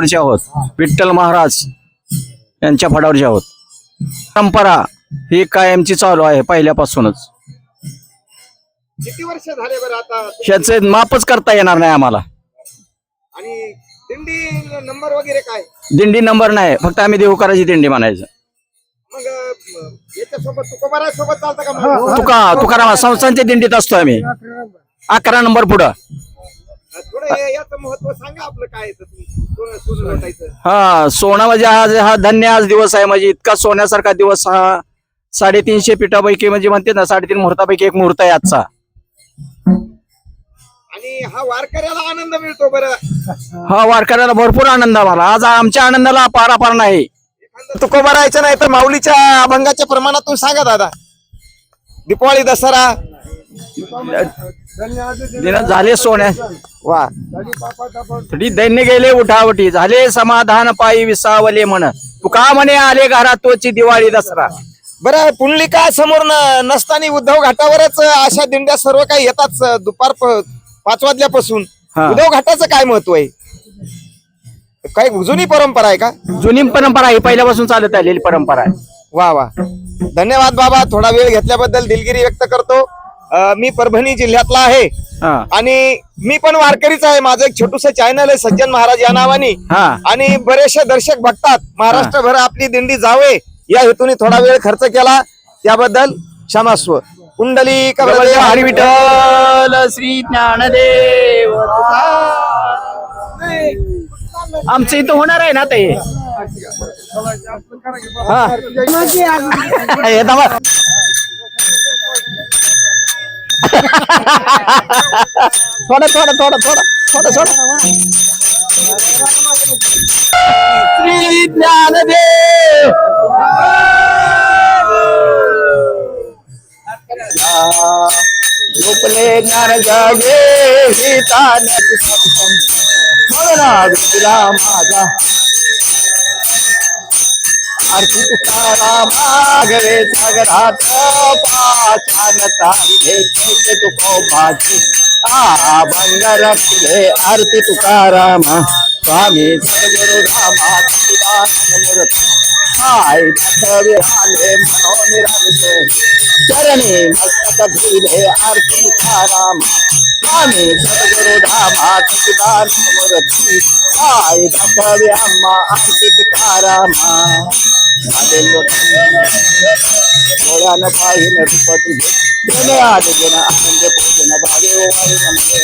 फडावरचे आहोत. विठ्ठल महाराज यांच्या फडावरचे आहोत. परंपरा ही कायमची चालू आहे पहिल्यापासूनच. किती वर्ष झाले बरं आता? ह्याचे मापच करता येणार नाही आम्हाला. आणि दिंडी नंबर वगैरे काय? दिंडी नंबर नाही फक्त आम्ही देवकाराची दिंडी म्हणायचं. मग याच्यासोबत चालतं का? तुका तुकाराम संस्थांच्या दिंडीत असतो आम्ही. अकरा नंबर पुढं. याचं महत्त्व सांगा आपलं काय आहे ते तुम्ही. सोनं लोटायचं. हा सोना म्हणजे आज हा धन्य आज दिवस आहे. म्हणजे इतका सोन्यासारखा दिवस हा साडेतीनशे पिठापैकी म्हणजे म्हणते ना साडेतीन मुहूर्तापैकी एक मुहूर्त आहे आजचा. आणि हा वारकऱ्याला आनंद मिळतो बरं. हा वारकऱ्याला भरपूर आनंद आम्हाला. आज आमच्या आनंदाला पारापार नाही. तुकोबा राहायचं नाही तर माऊलीच्या अभंगाच्या प्रमाणातून सांगा दादा. दीपावली दसरा. दिन झाले सोन्या वा. थोडी दैन्य गेले उठावटी. झाले समाधान पायी विसावले म्हण. तुका म्हणे आले घरात तोची दिवाळी दसरा. बरं पुंडलिका समोर नसताना उद्धव घाटावरच अशा दिंड्या सर्व काही येतात दुपार पाच वाजल्यापासून. उद्धव घाटाचं काय महत्त्व आहे? काही जुनी परंपरा आहे का? जुनी परंपरा ही पहिल्यापासून चालत आलेली परंपरा आहे. वा वा. धन्यवाद बाबा. थोडा वेळ घेतल्याबद्दल दिलगिरी व्यक्त करतो. मी परभणी जिल्ह्यातला आहे. हा. आणि मी पण वारकरीच आहे. माझं एक छोटूस चॅनल आहे सज्जन महाराज या नावाने. हा. आणि बरेचसे दर्शक बघतात महाराष्ट्रभर आपली दिंडी जावे या हेतूने थोडा वेळ खर्च केला. त्याबद्दल क्षमास्व. कुंडली हरी विठ्ठल श्री ज्ञानदेव. आमचं इथं होणार आहे ना ते? हा. हे थांबा. थोडं थोडं थोडं थोडं थोडं थोडं श्री ज्ञानदेव गोपले ज्ञान जागे गीता तुला माझा अर्पित मागरे आगरे सागरात पाचान तारे कैसे तू को भाजी आ बंगर फुले अर्पित तुकाराम स्वामी सदगुरु रामा तिदान मूर्त आय हाले मनो निरंते चरणी मस्तक भीले अर्पित तुकाराम स्वामी सदगुरु धामा सचिदान मूर्ति आय भक्तव्यामा अर्पित तुकारामा डोळ्यानं पाहिन रूपातून घेणे आज जन आनंद पोजन भावे ओवाळे नमस्ते